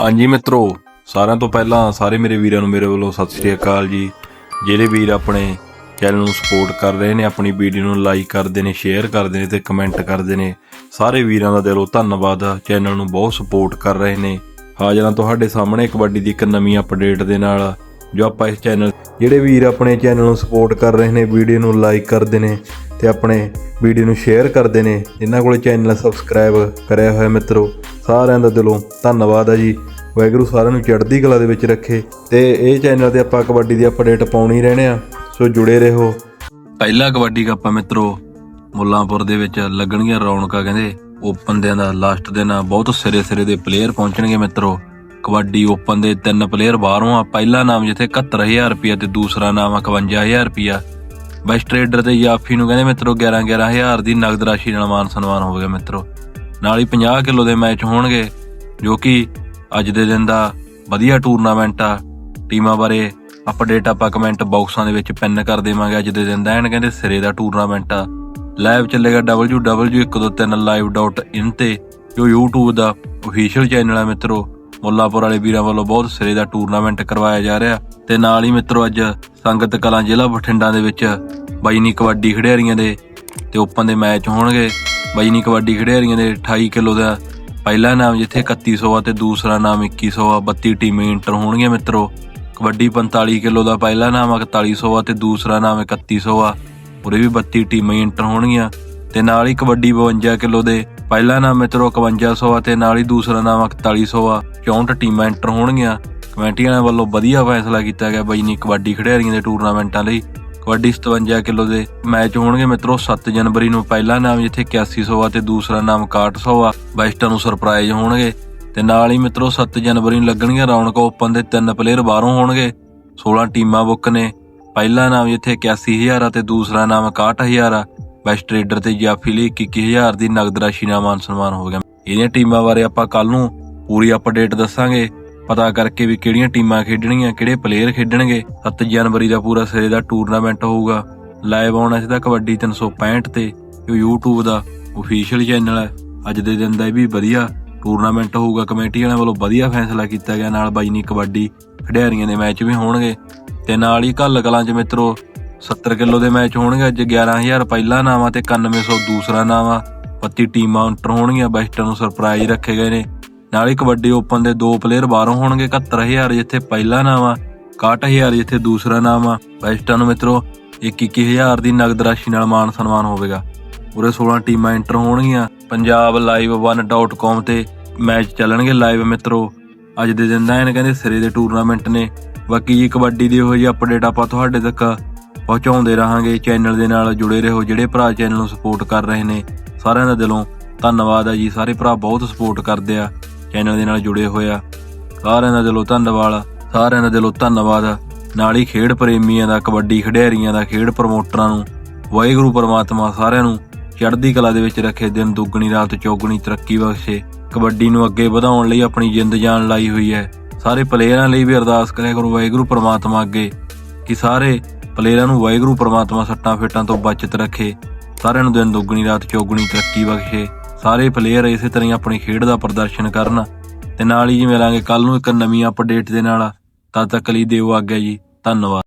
ਹਾਂਜੀ ਮਿੱਤਰੋ, ਸਾਰਿਆਂ ਤੋਂ ਪਹਿਲਾਂ ਸਾਰੇ ਮੇਰੇ ਵੀਰਾਂ ਨੂੰ ਮੇਰੇ ਵੱਲੋਂ ਸਤਿ ਸ੍ਰੀ ਅਕਾਲ ਜੀ। ਜਿਹੜੇ ਵੀਰ ਆਪਣੇ ਚੈਨਲ ਨੂੰ ਸਪੋਰਟ ਕਰ ਰਹੇ ਨੇ, ਆਪਣੀ ਵੀਡੀਓ ਨੂੰ ਲਾਈਕ ਕਰਦੇ ਨੇ ਸ਼ੇਅਰ ਕਰਦੇ ਨੇ ਤੇ ਕਮੈਂਟ ਕਰਦੇ ਨੇ, ਸਾਰੇ ਵੀਰਾਂ ਦਾ ਦਿਲੋਂ ਧੰਨਵਾਦ। ਆ ਚੈਨਲ ਨੂੰ ਬਹੁਤ ਸਪੋਰਟ ਕਰ ਰਹੇ ਨੇ। ਹਾਜ਼ਰਾਂ ਤੁਹਾਡੇ ਸਾਹਮਣੇ ਕਬੱਡੀ ਦੀ ਇੱਕ ਨਵੀਂ ਅਪਡੇਟ ਦੇ ਨਾਲ, ਜੋ ਆਪਾਂ ਇਸ ਚੈਨਲ ਜਿਹੜੇ ਵੀਰ ਆਪਣੇ ਚੈਨਲ ਨੂੰ ਸਪੋਰਟ ਕਰ ਰਹੇ ਨੇ ਵੀਡੀਓ ਨੂੰ ਲਾਈਕ ਕਰਦੇ ਨੇ ਤੇ ਆਪਣੇ ਵੀਡੀਓ ਨੂੰ ਸ਼ੇਅਰ ਕਰਦੇ ਨੇ। ਜਿਨ੍ਹਾਂ ਕੋਲ ਚੈਨਲ ਸਬਸਕ੍ਰਾਈਬ ਕਰਿਆ ਹੋਇਆ ਮਿੱਤਰੋ, ਸਾਰਿਆਂ ਦਾ ਦਿਲੋਂ ਧੰਨਵਾਦ ਹੈ ਜੀ। ਵਾਹਿਗੁਰੂ ਸਾਰਿਆਂ ਨੂੰ ਚੜ੍ਹਦੀ ਕਲਾ ਦੇ ਵਿੱਚ ਰੱਖੇ ਤੇ ਇਹ ਚੈਨਲ ਤੇ ਆਪਾਂ ਕਬੱਡੀ ਦੀ ਅਪਡੇਟ ਪਾਉਣੀ ਰਹਿਣੇ ਆ। ਸੋ ਜੁੜੇ ਰਹੋ। ਪਹਿਲਾ ਕਬੱਡੀ ਕੱਪ ਆ ਮਿੱਤਰੋ, ਮੁੱਲਾਂਪੁਰ ਦੇ ਵਿੱਚ ਲੱਗਣਗੀਆਂ ਰੌਣਕਾਂ, ਕਹਿੰਦੇ ਓਪਨ ਦੇ ਦਾ ਲਾਸਟ ਦਿਨ ਬਹੁਤ ਸਿਰੇ ਸਿਰੇ ਦੇ ਪਲੇਅਰ ਪਹੁੰਚਣਗੇ ਮਿੱਤਰੋ। ਕਬੱਡੀ ਓਪਨ ਦੇ ਤਿੰਨ ਪਲੇਅਰ ਬਾਹਰੋਂ ਆ। ਪਹਿਲਾ ਨਾਮ ਜਿੱਥੇ 71000 ਰੁਪਿਆ ਤੇ ਦੂਸਰਾ ਨਾਮ 51000 ਰੁਪਿਆ ਬੈਸਟ ਟ੍ਰੇਡਰ ਤੇ ਯਾਫੀ ਨੂੰ ਕਹਿੰਦੇ ਮਿੱਤਰੋ 11 11000 ਦੀ ਨਗਦ ਰਾਸ਼ੀ ਨਾਲ ਮਾਨ ਸਨਮਾਨ ਹੋਵੇਗਾ ਮਿੱਤਰੋ। ਨਾਲ ਹੀ 50 ਕਿਲੋ ਦੇ ਮੈਚ ਹੋਣਗੇ, ਜੋ ਕਿ ਅੱਜ ਦੇ ਦਿਨ ਦਾ ਵਧੀਆ ਟੂਰਨਾਮੈਂਟ ਆ। ਟੀਮਾਂ ਬਾਰੇ ਅਪਡੇਟ ਆਪਾਂ ਕਮੈਂਟ ਬਾਕਸਾਂ ਦੇ ਵਿੱਚ ਪਿੰਨ ਕਰ ਦੇਵਾਂਗੇ ਅੱਜ ਦੇ ਦਿਨ ਦਾ। ਐਨ ਕਹਿੰਦੇ ਸਿਰੇ ਦਾ ਟੂਰਨਾਮੈਂਟ ਆ। ਲਾਈਵ ਚੱਲੇਗਾ www.123.in ਤੇ, ਜੋ YouTube ਦਾ ਅਫੀਸ਼ੀਅਲ ਚੈਨਲ ਆ ਮਿੱਤਰੋ। ਮੁੱਲਾਪੁਰ ਵਾਲੇ ਵੀਰਾਂ ਵੱਲੋਂ ਬਹੁਤ ਸਿਰੇ ਦਾ ਟੂਰਨਾਮੈਂਟ ਕਰਵਾਇਆ ਜਾ ਰਿਹਾ। ਤੇ ਨਾਲ ਹੀ ਮਿੱਤਰੋ ਅੱਜ ਸੰਗਤ ਕਲਾਂ ਜ਼ਿਲ੍ਹਾ ਬਠਿੰਡਾ ਦੇ ਵਿੱਚ ਬਾਈਨੀ ਕਬੱਡੀ ਖਿਡਾਰੀਆਂ ਦੇ ਤੇ ਓਪਨ ਦੇ ਮੈਚ ਹੋਣਗੇ। ਬਾਈਨੀ ਕਬੱਡੀ ਖਿਡਾਰੀਆਂ ਦੇ 28 ਕਿਲੋ ਦਾ ਪਹਿਲਾ ਨਾਮ, ਜਿੱਥੇ 3100 ਆ ਤੇ ਦੂਸਰਾ ਨਾਮ 2100 ਆ 32 ਟੀਮਾਂ ਇੰਟਰ ਹੋਣਗੀਆਂ ਮਿੱਤਰੋ। ਕਬੱਡੀ 45 ਕਿਲੋ ਦਾ ਪਹਿਲਾ ਨਾਮ 4100 ਆ ਤੇ ਦੂਸਰਾ ਨਾਮ 3100 ਆ ਉਰੇ ਵੀ 32 ਟੀਮਾਂ ਇੰਟਰ ਹੋਣਗੀਆਂ। ਤੇ ਨਾਲ ਹੀ ਕਬੱਡੀ 52 ਕਿਲੋ ਦੇ ਪਹਿਲਾ ਨਾਮ ਮਿੱਤਰੋ 5100 ਆ ਤੇ ਨਾਲ ਹੀ ਦੂਸਰਾ ਨਾਮ 4100 ਆ 64 ਟੀਮਾਂ ਇੰਟਰ ਹੋਣਗੀਆਂ। ਕਮੇਟੀਆਂ ਵੱਲੋਂ ਵਧੀਆ ਫੈਸਲਾ ਕੀਤਾ ਗਿਆ ਬਈ ਨੀ ਕਬੱਡੀ ਖਿਡਾਰੀਆਂ ਦੇ ਟੂਰਨਾਮੈਂਟਾਂ ਲਈ। ਕਬੱਡੀ 57 ਕਿਲੋ ਦੇ ਮੈਚ ਹੋਣਗੇ ਮਿੱਤਰੋ 7 ਜਨਵਰੀ ਨੂੰ ਪਹਿਲਾ ਨਾਮ, ਜਿੱਥੇ 8100 ਆ ਤੇ ਦੂਸਰਾ ਨਾਮ 6100 ਆ। ਬੈਸਟਾਂ ਨੂੰ ਸਰਪ੍ਰਾਈਜ਼ ਹੋਣਗੇ। ਤੇ ਨਾਲ ਹੀ ਮਿੱਤਰੋ 7 ਜਨਵਰੀ ਨੂੰ ਲੱਗਣਗੀਆਂ ਰੌਣਕ ਓਪਨ ਦੇ ਤਿੰਨ ਪਲੇਅਰ ਬਾਹਰੋਂ ਹੋਣਗੇ। 16 ਟੀਮਾਂ ਬੁੱਕ ਨੇ। ਪਹਿਲਾ ਨਾਮ, ਜਿੱਥੇ 81000 ਆ ਤੇ ਦੂਸਰਾ ਨਾਮ 61000 ਆ। ਬੈਸਟ ਟ੍ਰੇਡਰ ਤੇ ਜਾਫੀ ਲਈ 21000 ਦੀ ਨਗਦ ਰਾਸ਼ੀ ਨਾਲ ਮਾਨ ਸਨਮਾਨ ਹੋ ਗਿਆ। ਇਹਦੀਆਂ ਟੀਮਾਂ ਬਾਰੇ ਆਪਾਂ ਕੱਲ ਨੂੰ ਪੂਰੀ ਅਪਡੇਟ ਦੱਸਾਂਗੇ। ਪਤਾ ਕਰਕੇ ਵੀ ਕਿਹੜੀਆਂ ਟੀਮਾਂ ਖੇਡਣਗੀਆਂ ਕਿਹੜੇ ਪਲੇਅਰ ਖੇਡਣਗੇ। 7 ਜਨਵਰੀ ਦਾ ਪੂਰਾ ਸਿਰੇ ਦਾ ਟੂਰਨਾਮੈਂਟ ਹੋਊਗਾ। ਲਾਈਵ ਆਉਣਾ ਸਿੱਧਾ ਕਬੱਡੀ 365 ਤੇ ਜੋ YouTube ਦਾ ਅਫੀਸ਼ੀਅਲ ਚੈਨਲ ਹੈ। ਅੱਜ ਦੇ ਦਿਨ ਦਾ ਇਹ ਵੀ ਵਧੀਆ ਟੂਰਨਾਮੈਂਟ ਹੋਊਗਾ। ਕਮੇਟੀ ਵਾਲਿਆਂ ਵੱਲੋਂ ਵਧੀਆ ਫੈਸਲਾ ਕੀਤਾ ਗਿਆ। ਨਾਲ ਬਾਈ ਨੀ ਕਬੱਡੀ ਖਿਡਾਰੀਆਂ ਦੇ ਮੈਚ ਵੀ ਹੋਣਗੇ। ਤੇ ਨਾਲ ਹੀ ਕੱਲ ਕਲਾਂ ਚ ਮਿੱਤਰੋ 70 ਕਿਲੋ ਦੇ ਮੈਚ ਹੋਣਗੇ। ਅੱਜ 11000 ਪਹਿਲਾ ਨਾਮ ਆ ਤੇ 9100 ਦੂਸਰਾ ਨਾਮ ਆ 32 ਟੀਮਾਂ ਇੰਟਰ ਹੋਣਗੀਆਂ। ਬੈਸਟਾਂ ਨੂੰ ਸਰਪ੍ਰਾਈਜ਼ ਰੱਖੇ ਗਏ ਨੇ। ਨਾਲੇ ਕਬੱਡੀ ਓਪਨ ਦੇ ਦੋ ਪਲੇਅਰ ਬਾਹਰੋਂ ਹੋਣਗੇ 71000 ਜਿੱਥੇ ਪਹਿਲਾ ਨਾਮ ਆ 61000 ਜਿੱਥੇ ਦੂਸਰਾ ਨਾਮ ਆ। ਬੈਸਟਾਂ ਨੂੰ ਮਿੱਤਰੋ 21000 ਦੀ ਨਗਦ ਰਾਸ਼ੀ ਨਾਲ ਮਾਨ ਸਨਮਾਨ ਹੋਵੇਗਾ। ਉਰੇ 16 ਟੀਮਾਂ ਐਂਟਰ ਹੋਣਗੀਆਂ, ਪੰਜਾਬ ਲਾਈਵ 1.com ਤੇ ਮੈਚ ਚੱਲਣਗੇ ਲਾਈਵ ਮਿੱਤਰੋ। ਅੱਜ ਦੇ ਦਿਨ ਦਾ ਇਹਨੇ ਕਹਿੰਦੇ ਸਿਰੇ ਦੇ ਟੂਰਨਾਮੈਂਟ ਨੇ। ਬਾਕੀ ਜੀ ਕਬੱਡੀ ਦੀ ਇਹੋ ਜਿਹੀ ਅਪਡੇਟ ਆਪਾਂ ਤੁਹਾਡੇ ਤੱਕ ਪਹੁੰਚਾਉਂਦੇ ਰਹਾਂਗੇ। ਚੈਨਲ ਦੇ ਨਾਲ ਜੁੜੇ ਰਹੋ, ਜਿਹੜੇ ਭਰਾ ਚੈਨਲ ਨੂੰ ਸਪੋਰਟ ਕਰ ਰਹੇ ਨੇ, ਸਾਰਿਆਂ ਦਾ ਦਿਲੋਂ ਧੰਨਵਾਦ ਆ ਜੀ। ਸਾਰੇ ਭਰਾ ਬਹੁਤ ਸਪੋਰਟ ਕਰਦੇ ਆ। ਚੈਨਲ ਦੇ ਨਾਲ ਜੁੜੇ ਹੋਏ ਆ। ਸਾਰਿਆਂ ਦਾ ਦਿਲੋਂ ਧੰਨਵਾਦ ਸਾਰਿਆਂ ਦਾ ਦਿਲੋਂ ਧੰਨਵਾਦ ਨਾਲ ਹੀ ਖੇਡ ਪ੍ਰੇਮੀਆਂ ਦਾ, ਕਬੱਡੀ ਖਿਡਾਰੀਆਂ ਦਾ, ਖੇਡ ਪ੍ਰਮੋਟਰਾਂ ਨੂੰ, ਵਾਹਿਗੁਰੂ ਪਰਮਾਤਮਾ ਸਾਰਿਆਂ ਨੂੰ ਚੜ੍ਹਦੀ ਕਲਾ ਦੇ ਵਿੱਚ ਰੱਖੇ, ਦਿਨ ਦੁੱਗਣੀ, ਰਾਤ ਚੌਗਣੀ, ਤਰੱਕੀ ਬਖਸ਼ੇ। ਕਬੱਡੀ ਨੂੰ ਅੱਗੇ ਵਧਾਉਣ ਲਈ ਆਪਣੀ ਜਿੰਦ ਜਾਨ ਲਾਈ ਹੋਈ ਹੈ। ਸਾਰੇ ਪਲੇਅਰਾਂ ਲਈ ਵੀ ਅਰਦਾਸ ਕਰਿਆ ਕਰੋ, ਵਾਹਿਗੁਰੂ ਪਰਮਾਤਮਾ ਅੱਗੇ। ਕਿ ਸਾਰੇ ਪਲੇਅਰਾਂ ਨੂੰ ਵਾਹਿਗੁਰੂ ਪਰਮਾਤਮਾ ਸੱਟਾਂ ਫੇਟਾਂ ਤੋਂ ਬਚਤ ਰੱਖੇ। ਸਾਰਿਆਂ ਨੂੰ ਦਿਨ ਦੁੱਗਣੀ, ਰਾਤ ਚੌਗਣੀ, ਤਰੱਕੀ ਬਖਸ਼ੇ। ਸਾਰੇ ਪਲੇਅਰ ਇਸੇ ਤਰ੍ਹਾਂ ਹੀ ਆਪਣੀ ਖੇਡ ਦਾ ਪ੍ਰਦਰਸ਼ਨ ਕਰਨ ਤੇ ਨਾਲ ਹੀ ਜੀ ਮਿਲਾਂਗੇ ਕੱਲ ਨੂੰ ਇੱਕ ਨਵੀਂ ਅਪਡੇਟ ਦੇ ਨਾਲ, ਤਦ ਤੱਕ ਲਈ ਦਿਓ ਆਗਿਆ ਜੀ, ਧੰਨਵਾਦ।